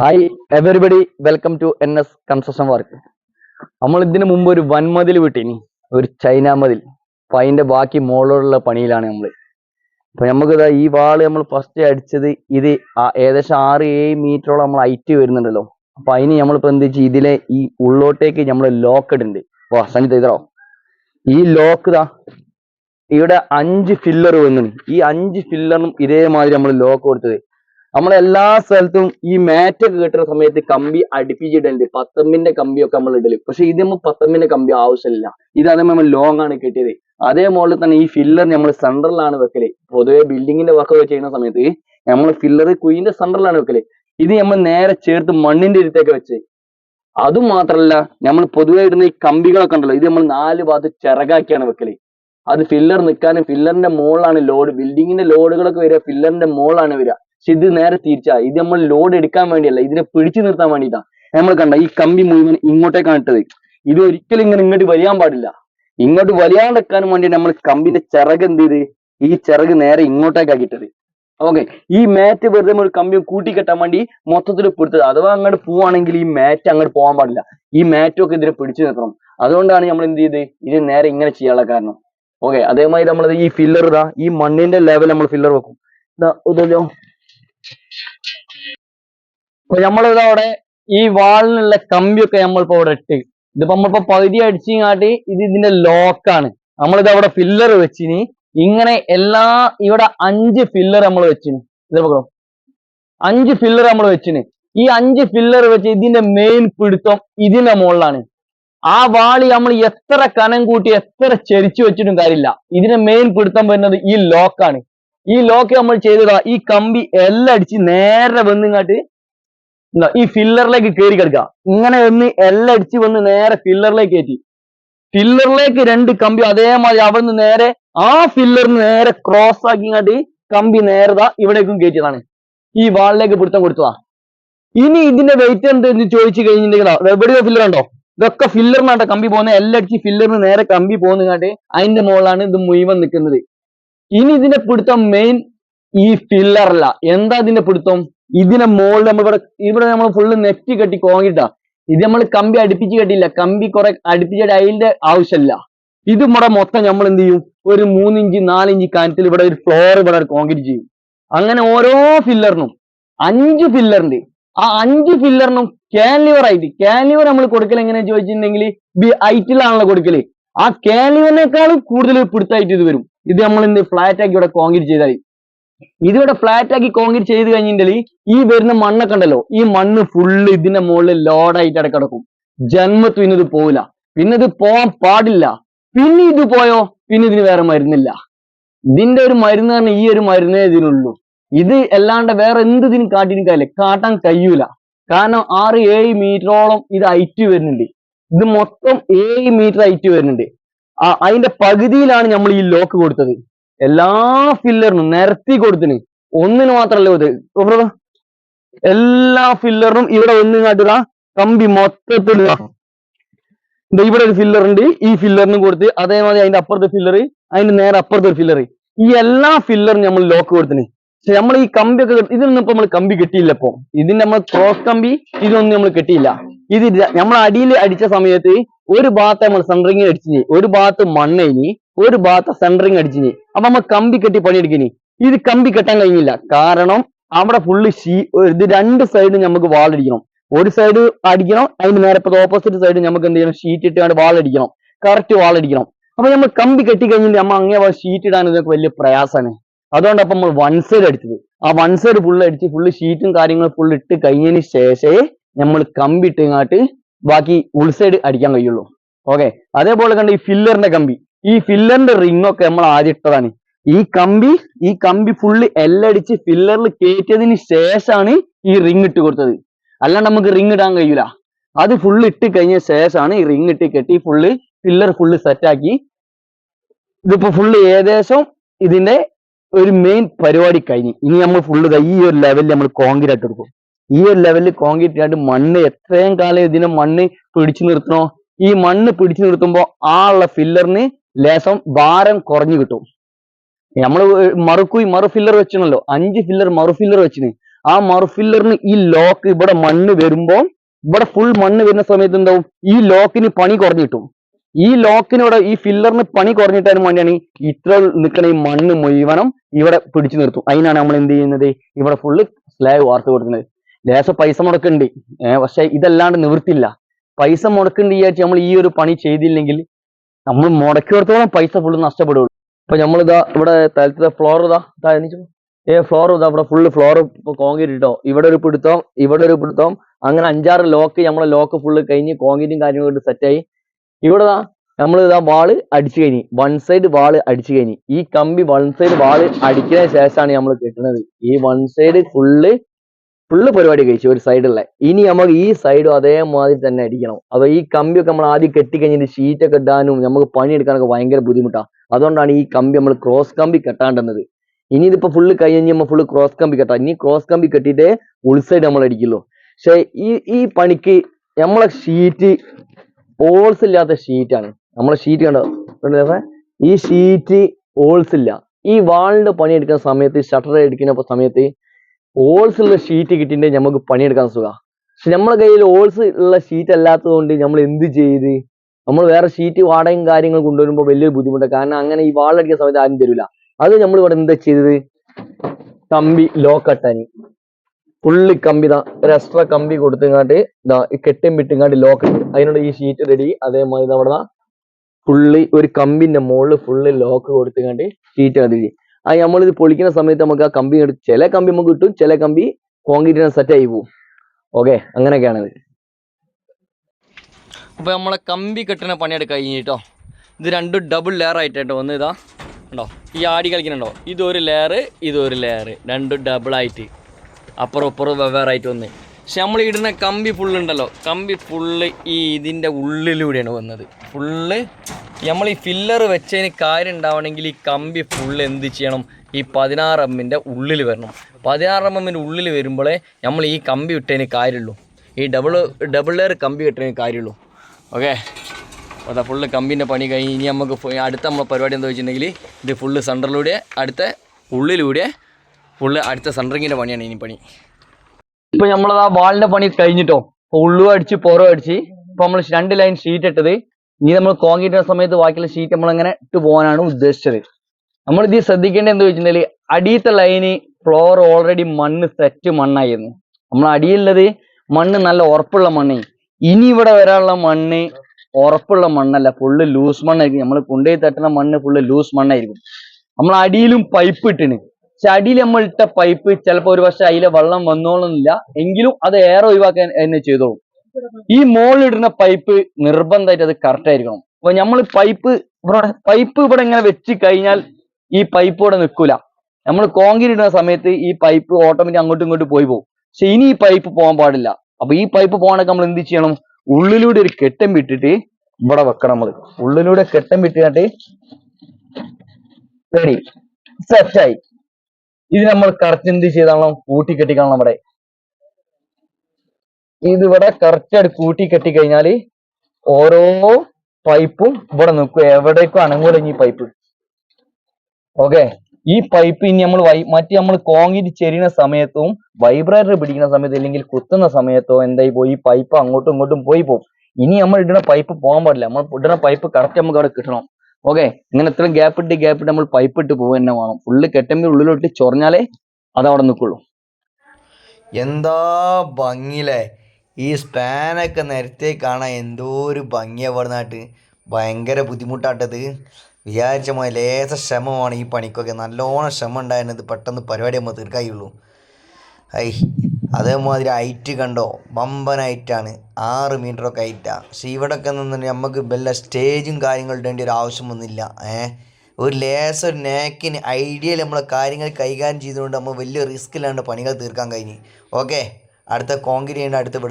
Hi everybody welcome to N S construction work നമ്മൾ ഇതിനു മുമ്പ് ഒരു വൻമതിൽ വിട്ടിനി. ഒരു ചൈന മതിൽ. അപ്പൊ അതിന്റെ ബാക്കി മുകളിലുള്ള പണിയിലാണ് നമ്മൾ അപ്പൊ നമുക്കിതാ ഈ വാൾ നമ്മൾ ഫസ്റ്റ് അടിച്ചത് ഇത് ഏകദേശം ആറ് ഏഴ് മീറ്ററോളം നമ്മൾ ഹൈറ്റ് വരുന്നുണ്ടല്ലോ. അപ്പൊ അതിന് നമ്മളിപ്പോ എന്ത് വെച്ചാൽ ഇതിലെ ഈ ഉള്ളോട്ടേക്ക് നമ്മൾ ലോക്ക് ഇടുന്നുണ്ട് ഓ സനിത ഇതോ ഈ ലോക്ക് ഇതാ ഇവിടെ അഞ്ച് ഫില്ലർ വന്നു ഈ അഞ്ച് ഫില്ലറിനും ഇതേമാതിരി നമ്മൾ ലോക്ക് കൊടുത്തത്. നമ്മൾ എല്ലാ സ്ഥലത്തും ഈ മാറ്റ് കിട്ടുന്ന സമയത്ത് കമ്പി അടുപ്പിച്ചിട്ടുണ്ട് പത്തമ്പിന്റെ കമ്പിയൊക്കെ നമ്മൾ ഇടൽ. പക്ഷെ ഇത് നമ്മൾ പത്തമ്പിന്റെ കമ്പി ആവശ്യമില്ല. ഇത് അതേ നമ്മൾ ലോങ് ആണ് കിട്ടിയത്. അതേ മോളിൽ തന്നെ ഈ ഫില്ലർ നമ്മൾ സെൻട്രലാണ് വെക്കൽ. പൊതുവെ ബിൽഡിങ്ങിന്റെ വർക്ക് ഒക്കെ ചെയ്യുന്ന സമയത്ത് നമ്മൾ ഫില്ലർ കുയിന്റെ സെൻട്രലാണ് വെക്കൽ. ഇത് നമ്മൾ നേരെ ചേർത്ത് മണ്ണിന്റെ ഇരുത്തേക്ക് വെച്ച്. അതും മാത്രല്ല നമ്മൾ പൊതുവെ ഇടുന്ന ഈ കമ്പികളൊക്കെ ഉണ്ടല്ലോ ഇത് നമ്മൾ നാല് ഭാഗത്ത് ചിറകാക്കിയാണ് വെക്കൽ. അത് ഫില്ലർ നിൽക്കാനും ഫില്ലറിന്റെ മുകളിലാണ് ലോഡ് ബിൽഡിങ്ങിന്റെ ലോഡുകളൊക്കെ വരിക ഫില്ലറിന്റെ മുകളിലാണ് വരിക. പക്ഷെ ഇത് നേരെ തിരിച്ചാ. ഇത് നമ്മൾ ലോഡ് എടുക്കാൻ വേണ്ടിയല്ല ഇതിനെ പിടിച്ചു നിർത്താൻ വേണ്ടിയിട്ടാ. നമ്മൾ കണ്ട ഈ കമ്പി മുഴുവൻ ഇങ്ങോട്ടേക്കാണ് ഇട്ടത്. ഇത് ഒരിക്കലും ഇങ്ങനെ ഇങ്ങോട്ട് വലിയാൻ പാടില്ല. ഇങ്ങോട്ട് വലിയാണ്ടെക്കാൻ വേണ്ടി നമ്മൾ കമ്പിന്റെ ചിറക് എന്ത് ചെയ്ത്? ഈ ചിറക് നേരെ ഇങ്ങോട്ടേക്കാക്കി ഇട്ടത്. ഓക്കെ ഈ മാറ്റ് വെറുതെ ഒരു കമ്പി കൂട്ടിക്കെട്ടാൻ വേണ്ടി മൊത്തത്തിൽ പിടുത്തത്. അഥവാ അങ്ങോട്ട് പോവാണെങ്കിൽ ഈ മാറ്റ് അങ്ങോട്ട് പോകാൻ പാടില്ല. ഈ മാറ്റൊക്കെ ഇതിനെ പിടിച്ചു നിർത്തണം. അതുകൊണ്ടാണ് നമ്മൾ എന്ത് ചെയ്ത്? ഇത് നേരെ ഇങ്ങനെ ചെയ്യാനുള്ള കാരണം. ഓക്കെ അതേമാതിരി നമ്മൾ ഈ ഫില്ലർ ഇതാ ഈ മണ്ണിന്റെ ലെവൽ നമ്മൾ ഫില്ലർ വെക്കും. ഇതാ ഇതല്ലോ. അപ്പൊ നമ്മളിതാ അവിടെ ഈ വാളിനുള്ള കമ്പിയൊക്കെ നമ്മളിപ്പോ അവിടെ ഇട്ട്. ഇതിപ്പോ നമ്മളിപ്പോ പകുതി അടിച്ചിങ്ങാട്ടി ഇത് ഇതിന്റെ ലോക്കാണ് നമ്മളിത് അവിടെ ഫില്ലർ വെച്ചിന്. ഇങ്ങനെ എല്ലാ ഇവിടെ അഞ്ച് ഫില്ലർ നമ്മൾ വെച്ചിന്. ഇത് നോക്കണം അഞ്ച് ഫില്ലർ നമ്മൾ വെച്ചിന്. ഈ അഞ്ച് ഫില്ലർ വെച്ച് ഇതിന്റെ മെയിൻ പിടുത്തം ഇതിന്റെ മുകളിലാണ് ആ വാളി നമ്മൾ എത്ര കനം കൂട്ടി എത്ര ചെരിച്ചു വെച്ചിട്ടും കാര്യമില്ല. ഇതിന്റെ മെയിൻ പിടുത്തം വരുന്നത് ഈ ലോക്കാണ് ഈ ലോക്ക് നമ്മൾ ചെയ്തതാ ഈ കമ്പി എല്ലാം അടിച്ച് നേരെ വന്നിങ്ങാട്ട് ഈ ഫില്ലറിലേക്ക് കയറി കിടക്കുക. ഇങ്ങനെ വന്ന് എല്ലാം അടിച്ച് വന്ന് നേരെ ഫില്ലറിലേക്ക് കയറ്റി ഫില്ലറിലേക്ക് രണ്ട് കമ്പി അതേമാതിരി അവിടുന്ന് നേരെ ആ ഫില്ലറിന് നേരെ ക്രോസ് ആക്കി ആക്കിങ്ങാട്ട് കമ്പി നേരതാ ഇവിടേക്കും കയറ്റിയതാണ് ഈ വാളിലേക്ക് പിടുത്തം കൊടുത്തതാ. ഇനി ഇതിന്റെ വെയിറ്റ് എന്ത് എന്ന് ചോദിച്ചു കഴിഞ്ഞിട്ടുണ്ടെങ്കിൽ എവിടെയോ ഫില്ലർ ഉണ്ടോ? ഇതൊക്കെ ഫില്ലറിനാട്ടോ കമ്പി പോകുന്നത്. എല്ലടിച്ച് ഫില്ലറിന് നേരെ കമ്പി പോകുന്നങ്ങാട്ട് അതിന്റെ മുകളിലാണ് ഇത് മുഴുവൻ നിൽക്കുന്നത്. ഇനി ഇതിന്റെ പിടുത്തം മെയിൻ ഈ ഫില്ലറല്ല എന്താ ഇതിന്റെ പിടുത്തം? ഇതിന്റെ മുകളിൽ നമ്മൾ ഇവിടെ ഇവിടെ നമ്മൾ ഫുള്ള് നെറ്റ് കെട്ടി കോങ്ങിട്ടാ. ഇത് നമ്മൾ കമ്പി അടുപ്പിച്ച് കെട്ടിയില്ല. കമ്പി കുറെ അടുപ്പിച്ചിട്ട് അതിന്റെ ആവശ്യമില്ല. ഇത് ഇവിടെ മൊത്തം നമ്മൾ എന്ത് ചെയ്യും? ഒരു മൂന്നിഞ്ച് നാലിഞ്ച് കാനത്തിൽ ഇവിടെ ഒരു ഫ്ലോർ ഇവിടെ കോൺക്രീറ്റ് ചെയ്യും. അങ്ങനെ ഓരോ ഫില്ലറിനും അഞ്ച് ഫില്ലറിന്റെ ആ അഞ്ച് ഫില്ലറിനും കാൻലിവർ ആയിട്ട്. കാൻലിവർ നമ്മൾ കൊടുക്കൽ എങ്ങനെയാ ചോദിച്ചിട്ടുണ്ടെങ്കിൽ ഐറ്റിലാണല്ലോ കൊടുക്കൽ. ആ കാൻലിവറിനേക്കാളും കൂടുതൽ പിടുത്തായിട്ട് ഇത് വരും. ഇത് നമ്മൾ എന്ത് ഫ്ലാറ്റ് ആക്കി ഇവിടെ കോൺക്രീറ്റ് ചെയ്താൽ ഇതിവിടെ ഫ്ലാറ്റ് ആക്കി കോൺക്രീറ്റ് ചെയ്ത് കഴിഞ്ഞിട്ടുണ്ടെങ്കിൽ ഈ വരുന്ന മണ്ണൊക്കെ ഉണ്ടല്ലോ ഈ മണ്ണ് ഫുള്ള് ഇതിന്റെ മുകളിൽ ലോഡായിട്ട് അവിടെ കിടക്കും ജന്മത്തു ഇന്നത് പോവില്ല. പിന്നെ ഇത് പോവാൻ പാടില്ല. പിന്നെ ഇത് പോയോ? പിന്നെ ഇതിന് വേറെ മരുന്നില്ല. ഇതിന്റെ ഒരു മരുന്ന് പറഞ്ഞാൽ ഈ ഒരു മരുന്നേ ഇതിനുള്ളൂ. ഇത് അല്ലാണ്ട് വേറെ എന്ത് ഇതിന് കാട്ടിനും കാര്യമില്ല. കാട്ടാൻ കഴിയൂല. കാരണം ആറ് ഏഴ് മീറ്ററോളം ഇത് ഹൈറ്റ് വരുന്നുണ്ട്. ഇത് മൊത്തം ഏഴ് മീറ്റർ ഹൈറ്റ് വരുന്നുണ്ട്. അതിന്റെ പകുതിയിലാണ് നമ്മൾ ഈ ലോക്ക് കൊടുത്തത്. എല്ലാ ഫില്ലറിനും നിരത്തി കൊടുത്തിന്. ഒന്നിന് മാത്രല്ല ഇത് എല്ലാ ഫില്ലറിനും ഇവിടെ ഒന്ന് കാട്ടുക കമ്പി മൊത്തത്തിൽ ഇവിടെ ഒരു ഫില്ലർ ഉണ്ട്. ഈ ഫില്ലറിന് കൊടുത്ത് അതേമാതിരി അതിന്റെ അപ്പുറത്തെ ഫില്ലർ അതിന്റെ നേരെ അപ്പുറത്തെ ഒരു ഫില്ലർ ഈ എല്ലാ ഫില്ലറിനും നമ്മൾ ലോക്ക് കൊടുത്തിന്. പക്ഷെ നമ്മൾ ഈ കമ്പിയൊക്കെ ഇതിനൊന്നും ഇപ്പൊ നമ്മൾ കമ്പി കെട്ടിയില്ല ഇപ്പൊ. ഇതിന്റെ നമ്മൾ ക്രോസ് കമ്പി ഇതൊന്നും നമ്മൾ കെട്ടിയില്ല. ഇത് നമ്മൾ അടിയിൽ അടിച്ച സമയത്ത് ഒരു ഭാഗത്ത് നമ്മൾ സെൻട്രിങ് അടിച്ചിന് ഒരു ഭാഗത്ത് മണ്ണയിനി ഒരു ഭാഗത്ത് സെന്ററിങ് അടിച്ചിനി. അപ്പൊ നമ്മൾ കമ്പി കെട്ടി പണിയെടുക്കിനി. ഇത് കമ്പി കെട്ടാൻ കഴിഞ്ഞില്ല. കാരണം അവിടെ ഫുള്ള് ഷീ ഇത് രണ്ട് സൈഡും നമുക്ക് വാളടിക്കണം ഒരു സൈഡ് അടിക്കണം അതിന് നേരെ ഓപ്പോസിറ്റ് സൈഡ് നമുക്ക് എന്ത് ചെയ്യണം? ഷീറ്റ് ഇട്ടാണ്ട് വാളടിക്കണം കറക്റ്റ് വാളടിക്കണം അപ്പൊ നമ്മൾ കമ്പി കെട്ടി കഴിഞ്ഞിട്ട് നമ്മൾ അങ്ങേ ഷീറ്റ് ഇടാൻ ഇതൊക്കെ വലിയ പ്രയാസമാണ് അതുകൊണ്ട് അപ്പൊ നമ്മൾ വൺ സൈഡ് അടിച്ചത്. ആ വൺ സൈഡ് ഫുള്ള് അടിച്ച് ഫുള്ള് ഷീറ്റും കാര്യങ്ങളും ഫുള്ള് ഇട്ട് കഴിഞ്ഞതിന് ശേഷമേ നമ്മൾ കമ്പി ഇട്ടിങ്ങാട്ട് ബാക്കി ഉൾ സൈഡ് അടിക്കാൻ കഴിയുള്ളൂ. ഓക്കെ അതേപോലെ കണ്ട് ഈ ഫില്ലറിന്റെ കമ്പി. ഈ ഫില്ലറിന്റെ റിംഗ് ഒക്കെ നമ്മൾ ആദ്യം ഇട്ടതാണ്. ഈ കമ്പി ഈ കമ്പി ഫുള്ള് എല്ലടിച്ച് ഫില്ലറിൽ കയറ്റിയതിന് ശേഷമാണ് ഈ റിംഗ് ഇട്ട് കൊടുത്തത്. അല്ലാണ്ട് നമുക്ക് റിംഗ് ഇടാൻ കഴിയൂല. അത് ഫുള്ള് ഇട്ട് കഴിഞ്ഞ ശേഷമാണ് ഈ റിംഗ് ഇട്ട് കെട്ടി ഫുള്ള് ഫില്ലർ ഫുള്ള് സെറ്റാക്കി ഇതിപ്പോ ഫുള്ള് ഏകദേശം ഇതിന്റെ ഒരു മെയിൻ പരിപാടി കഴിഞ്ഞു. ഇനി നമ്മൾ ഫുള്ള് ഈ ഒരു ലെവലിൽ നമ്മൾ കോൺക്രീറ്റ് ആയിട്ട് എടുക്കും. ഈ ഒരു ലെവലിൽ കോൺക്രീറ്റ് ആയിട്ട് മണ്ണ് എത്രയും കാലം ഇതിനെ മണ്ണ് പിടിച്ചു നിർത്തണോ? ഈ മണ്ണ് പിടിച്ചു നിർത്തുമ്പോ ആ ഉള്ള ഫില്ലറിന് ലേശം ഭാരം കുറഞ്ഞു കിട്ടും. നമ്മൾ മറുക്കുയി മറു ഫില്ലർ വെച്ചണല്ലോ അഞ്ച് ഫില്ലർ മറു ഫില്ലർ വെച്ചിന്. ആ മറു ഫില്ലറിന് ഈ ലോക്ക് ഇവിടെ മണ്ണ് വരുമ്പോ ഇവിടെ ഫുൾ മണ്ണ് വരുന്ന സമയത്ത് എന്താവും? ഈ ലോക്കിന് പണി കുറഞ്ഞിട്ടും ഈ ലോക്കിനോട് ഈ ഫില്ലറിന് പണി കുറഞ്ഞിട്ടാനും വേണ്ടിയാണ് ഇത്ര നിൽക്കുന്ന ഈ മണ്ണ് മുഴുവനും ഇവിടെ പിടിച്ചു നിർത്തും. അതിനാണ് നമ്മൾ എന്ത് ചെയ്യുന്നത്? ഇവിടെ ഫുള്ള് സ്ലാബ് വാർത്ത് കൊടുക്കുന്നത്. ലേശം പൈസ മുടക്കുന്നുണ്ട്. പക്ഷെ ഇതല്ലാണ്ട് നിവൃത്തില്ല പൈസ മുടക്കുന്നുണ്ട് വിചാരിച്ച് നമ്മൾ ഈ ഒരു പണി ചെയ്തില്ലെങ്കിൽ നമ്മൾ മുടക്കിയിടത്തോളം പൈസ ഫുള്ള് നഷ്ടപ്പെടുള്ളൂ. നമ്മൾ നമ്മളിതാ ഇവിടെ തലത്തെ ഫ്ലോർ ഇതാ ഇതാ ഏ ഫ്ലോർ ഇതാ ഇവിടെ ഫുള്ള് ഫ്ലോർ കോൺക്രീറ്റ് ഇട്ടോ. ഇവിടെ ഒരു പിടുത്തം ഇവിടെ ഒരു പിടുത്തം. അങ്ങനെ അഞ്ചാറ് ലോക്ക് നമ്മളെ ലോക്ക് ഫുള്ള് കഴിഞ്ഞ് കോൺക്രീറ്റും കാര്യങ്ങളും സെറ്റായി ഇവിടെ നമ്മൾ ഇതാ വാൾ അടിച്ചു കഴിഞ്ഞ്. വൺ സൈഡ് വാൾ അടിച്ചു കഴിഞ്ഞ്. ഈ കമ്പി വൺ സൈഡ് വാൾ അടിക്കുന്ന ശേഷമാണ് നമ്മൾ കെട്ടുന്നത് ഈ വൺ സൈഡ് ഫുള്ള് ഫുള്ള് പരിപാടി കഴിച്ചു ഒരു സൈഡിലെ ഇനി നമുക്ക് ഈ സൈഡും അതേമാതിരി തന്നെ അടിക്കണം. അപ്പൊ ഈ കമ്പിയൊക്കെ നമ്മൾ ആദ്യം കെട്ടി കഴിഞ്ഞിട്ട് ഷീറ്റൊക്കെ ഇടാനും നമുക്ക് പണിയെടുക്കാനൊക്കെ ഭയങ്കര ബുദ്ധിമുട്ടാണ് അതുകൊണ്ടാണ് ഈ കമ്പി നമ്മൾ ക്രോസ് കമ്പി കെട്ടാണ്ടെന്നത്. ഇനി ഇതിപ്പോ ഫുള്ള് കഴിഞ്ഞ് നമ്മൾ ഫുള്ള് ക്രോസ് കമ്പി കെട്ടാം. ഇനി ക്രോസ് കമ്പി കെട്ടിയിട്ടേ ഉൾസൈഡ് നമ്മൾ അടിക്കുള്ളൂ. പക്ഷെ ഈ ഈ പണിക്ക് നമ്മളെ ഷീറ്റ് ഹോൾസ് ഇല്ലാത്ത ഷീറ്റാണ്. നമ്മളെ ഷീറ്റ് കണ്ടോ? ഈ ഷീറ്റ് ഹോൾസ് ഇല്ല. ഈ വാളിന്റെ പണിയെടുക്കുന്ന സമയത്ത് ഷട്ടർ അടിക്കുന്ന സമയത്ത് ഹോൾസ് ഉള്ള ഷീറ്റ് കിട്ടിയിട്ട് നമുക്ക് പണിയെടുക്കാൻ സുഖം. പക്ഷെ നമ്മളെ കയ്യിൽ ഓൾസ് ഉള്ള ഷീറ്റ് അല്ലാത്തത് കൊണ്ട് നമ്മൾ എന്ത് ചെയ്ത്? നമ്മൾ വേറെ ഷീറ്റ് വാടകയും കാര്യങ്ങൾ കൊണ്ടുവരുമ്പോൾ വലിയൊരു ബുദ്ധിമുട്ടാണ് കാരണം അങ്ങനെ ഈ വാളടിക്കുന്ന സമയത്ത് ആരും തരില്ല അത് നമ്മൾ ഇവിടെ എന്താ ചെയ്തത്? കമ്പി ലോ ഫുള്ളി കമ്പി ഇതാ ഒരു എക്സ്ട്രാ കമ്പി കൊടുത്തങ്ങാട്ട് ഇതാ കെട്ടും വിട്ടുങ്ങാട്ട് ലോക്കട്ട് അതിനോട് ഈ ഷീറ്റ് റെഡി അതേമാതിരി അവിടെ ഫുള്ളി ഒരു കമ്പിന്റെ മുകളിൽ ഫുള്ള് ലോക്ക് കൊടുത്തിങ്ങാണ്ട് ഷീറ്റ് അതിൽ ആ നമ്മളിത് പൊളിക്കുന്ന സമയത്ത് നമുക്ക് ആ കമ്പി എടുത്ത് ചില കമ്പി നമുക്ക് കിട്ടും ചില കമ്പി കോൺക്രീറ്റിനെ സെറ്റ് ആയി പോകും ഓക്കെ അങ്ങനെയൊക്കെയാണത്. അപ്പൊ നമ്മളെ കമ്പി കെട്ടുന്ന പണിയെടുക്കാൻ കഴിഞ്ഞിട്ടോ? ഇത് രണ്ടും ഡബിൾ ലെയർ ആയിട്ടോ ഒന്ന് ഇതാ. ഉണ്ടോ ഈ ആടി കളിക്കുന്നുണ്ടോ? ഇതൊരു ലെയർ ഇതൊരു ലെയർ രണ്ടും ഡബിൾ ആയിട്ട്. അപ്പുറം ഇപ്പുറം വെവ്വേറെ ആയിട്ട് വന്ന്. പക്ഷെ നമ്മൾ ഇടുന്ന കമ്പി ഫുള്ള് ഉണ്ടല്ലോ. കമ്പി ഫുള്ള് ഈ ഇതിന്റെ ഉള്ളിലൂടെയാണ് വന്നത്. ഫുള്ള് നമ്മൾ ഈ ഫില്ലർ വെച്ചതിന് കാര്യം ഉണ്ടാവണമെങ്കിൽ ഈ കമ്പി ഫുള്ള് എന്ത് ചെയ്യണം? ഈ പതിനാറ് എമ്മിന്റെ ഉള്ളിൽ വരണം. പതിനാറ് എമ്മിന്റെ ഉള്ളിൽ വരുമ്പോഴേ നമ്മൾ ഈ കമ്പി ഇട്ടതിന് കാര്യമുള്ളൂ. ഈ ഡബിൾ ഡബിൾ ലെയർ കമ്പി ഇട്ടതിന് കാര്യമുള്ളൂ. ഓക്കെ അതാ ഫുള്ള് കമ്പിന്റെ പണി കഴിഞ്ഞ് ഇനി നമുക്ക് അടുത്ത നമ്മളെ പരിപാടി എന്താ വെച്ചിട്ടുണ്ടെങ്കിൽ ഇത് ഫുള്ള് സെന്ററിലൂടെ അടുത്ത ഉള്ളിലൂടെ ഫുള്ള് അടുത്ത സെന്ററിങ്ങിന്റെ പണിയാണ് ഇനി പണി. ഇപ്പൊ നമ്മളത് ആ വാളിന്റെ പണി കഴിഞ്ഞിട്ടോ. ഉള്ളു അടിച്ച് പുറം അടിച്ച് ഇപ്പൊ നമ്മൾ രണ്ട് ലൈൻ ഷീറ്റ് ഇട്ടത്. ഇനി നമ്മൾ കോൺക്രീറ്റ് സമയത്ത് ബാക്കിയുള്ള ഷീറ്റ് നമ്മൾ അങ്ങനെ ഇട്ട് പോകാനാണ് ഉദ്ദേശിച്ചത്. നമ്മൾ ഇത് ശ്രദ്ധിക്കേണ്ടത് എന്താ വെച്ചിട്ടുണ്ടെങ്കിൽ അടിയത്തെ ലൈന് ഫ്ലോർ ഓൾറെഡി മണ്ണ് സെറ്റ് മണ്ണായിരുന്നു. നമ്മൾ അടിയിലുള്ളത് മണ്ണ് നല്ല ഉറപ്പുള്ള മണ്ണ്. ഇനി ഇവിടെ വരാനുള്ള മണ്ണ് ഉറപ്പുള്ള മണ്ണല്ല ഫുള്ള് ലൂസ് മണ്ണായിരിക്കും. നമ്മൾ കൊണ്ടുപോയി തട്ടുന്ന മണ്ണ് ഫുള്ള് ലൂസ് മണ്ണായിരിക്കും. നമ്മൾ അടിയിലും പൈപ്പ് ഇട്ടിന്. പക്ഷെ നമ്മളിട്ട പൈപ്പ് ചിലപ്പോൾ ഒരു പക്ഷെ അതിലെ വെള്ളം വന്നോളുന്നില്ല. എങ്കിലും അത് ഏറെ ഒഴിവാക്കാൻ തന്നെ ചെയ്തോളും. ഈ മുകളിൽ ഇടുന്ന പൈപ്പ് നിർബന്ധമായിട്ട് അത് കറക്റ്റ് ആയിരിക്കണം. അപ്പൊ നമ്മൾ പൈപ്പ് ഇവിടെ പൈപ്പ് ഇവിടെ ഇങ്ങനെ വെച്ച് കഴിഞ്ഞാൽ ഈ പൈപ്പ് ഇവിടെ നിൽക്കൂല. നമ്മൾ കോൺക്രീറ്റ് ഇടുന്ന സമയത്ത് ഈ പൈപ്പ് ഓട്ടോമാറ്റിക് അങ്ങോട്ടും ഇങ്ങോട്ടും പോയി പോകും. പക്ഷെ ഇനി ഈ പൈപ്പ് പോകാൻ പാടില്ല. അപ്പൊ ഈ പൈപ്പ് പോകാനൊക്കെ നമ്മൾ എന്ത് ചെയ്യണം? ഉള്ളിലൂടെ ഒരു കെട്ടം വിട്ടിട്ട് ഇവിടെ വെക്കണം നമ്മൾ ഉള്ളിലൂടെ കെട്ടം വിട്ടിട്ട് റെഡി സെറ്റായി ഇത് നമ്മൾ കറക്റ്റ് എന്ത് ചെയ്താണോ? കൂട്ടി കെട്ടിക്കണം നമ്മുടെ. ഇതിവിടെ കറക്റ്റായിട്ട് കൂട്ടി കെട്ടി കഴിഞ്ഞാൽ ഓരോ പൈപ്പും ഇവിടെ നിൽക്കും. എവിടേക്കും അനങ്ങൂല ഈ പൈപ്പ്. ഓക്കെ ഈ പൈപ്പ് ഇനി നമ്മൾ വൈ മറ്റേ നമ്മൾ കോൺക്രീറ്റ് ചെരിയുന്ന സമയത്തും വൈബ്രേറ്റർ പിടിക്കുന്ന സമയത്ത് അല്ലെങ്കിൽ കുത്തുന്ന സമയത്തോ എന്തായി പോയി? ഈ പൈപ്പ് അങ്ങോട്ടും ഇങ്ങോട്ടും പോയി പോകും. ഇനി നമ്മൾ ഇടുന്ന പൈപ്പ് പോകാൻ പാടില്ല. നമ്മൾ ഇടുന്ന പൈപ്പ് കറക്റ്റ് നമുക്ക് അവിടെ കിട്ടണം. ഓക്കെ ഇങ്ങനെ ഇത്ര ഗ്യാപ്പ് ഇട്ട് ഗ്യാപ്പ് ഇട്ട് നമ്മൾ പൈപ്പ് ഇട്ട് പോകുക തന്നെ വേണം. ഫുള്ള് കെട്ടമ്പി ഉള്ളിലോട്ട് ചൊറിഞ്ഞാലേ അത് അവിടെ നിൽക്കുള്ളൂ. എന്താ ഭംഗിയില്ലേ? ഈ സ്പാനൊക്കെ നിരത്തി കാണാൻ എന്തോ ഒരു ഭംഗിയാണ് പറഞ്ഞാട്ട് ഭയങ്കര ബുദ്ധിമുട്ടാട്ടത് വിചാരിച്ച പോലെ ലേശ ശ്രമമാണ് ഈ പണിക്കൊക്കെ. നല്ലോണം ശ്രമം ഉണ്ടായിരുന്നത് പെട്ടെന്ന് പരിപാടി നമ്മൾ തീർക്കായുള്ളൂ. ഐ അതേമാതിരി ഹൈറ്റ് കണ്ടോ? വമ്പൻ ഹൈറ്റാണ് ആറ് മീറ്ററൊക്കെ ഹൈറ്റാണ് പക്ഷെ ഇവിടെയൊക്കെ നിന്ന് നമുക്ക് വല്ല സ്റ്റേജും കാര്യങ്ങളും ഇടേണ്ട ഒരു ആവശ്യമൊന്നുമില്ല ഏ? ഒരു ലേസർ നേക്കിന് ഐഡിയയിൽ നമ്മളെ കാര്യങ്ങൾ കൈകാര്യം ചെയ്തുകൊണ്ട് നമ്മൾ വലിയ റിസ്ക് ഇല്ലാണ്ട് പണികൾ തീർക്കാൻ കഴിഞ്ഞു. ഓക്കെ അടുത്ത കോൺക്രീറ്റ് അടുത്ത് ഇവിടെ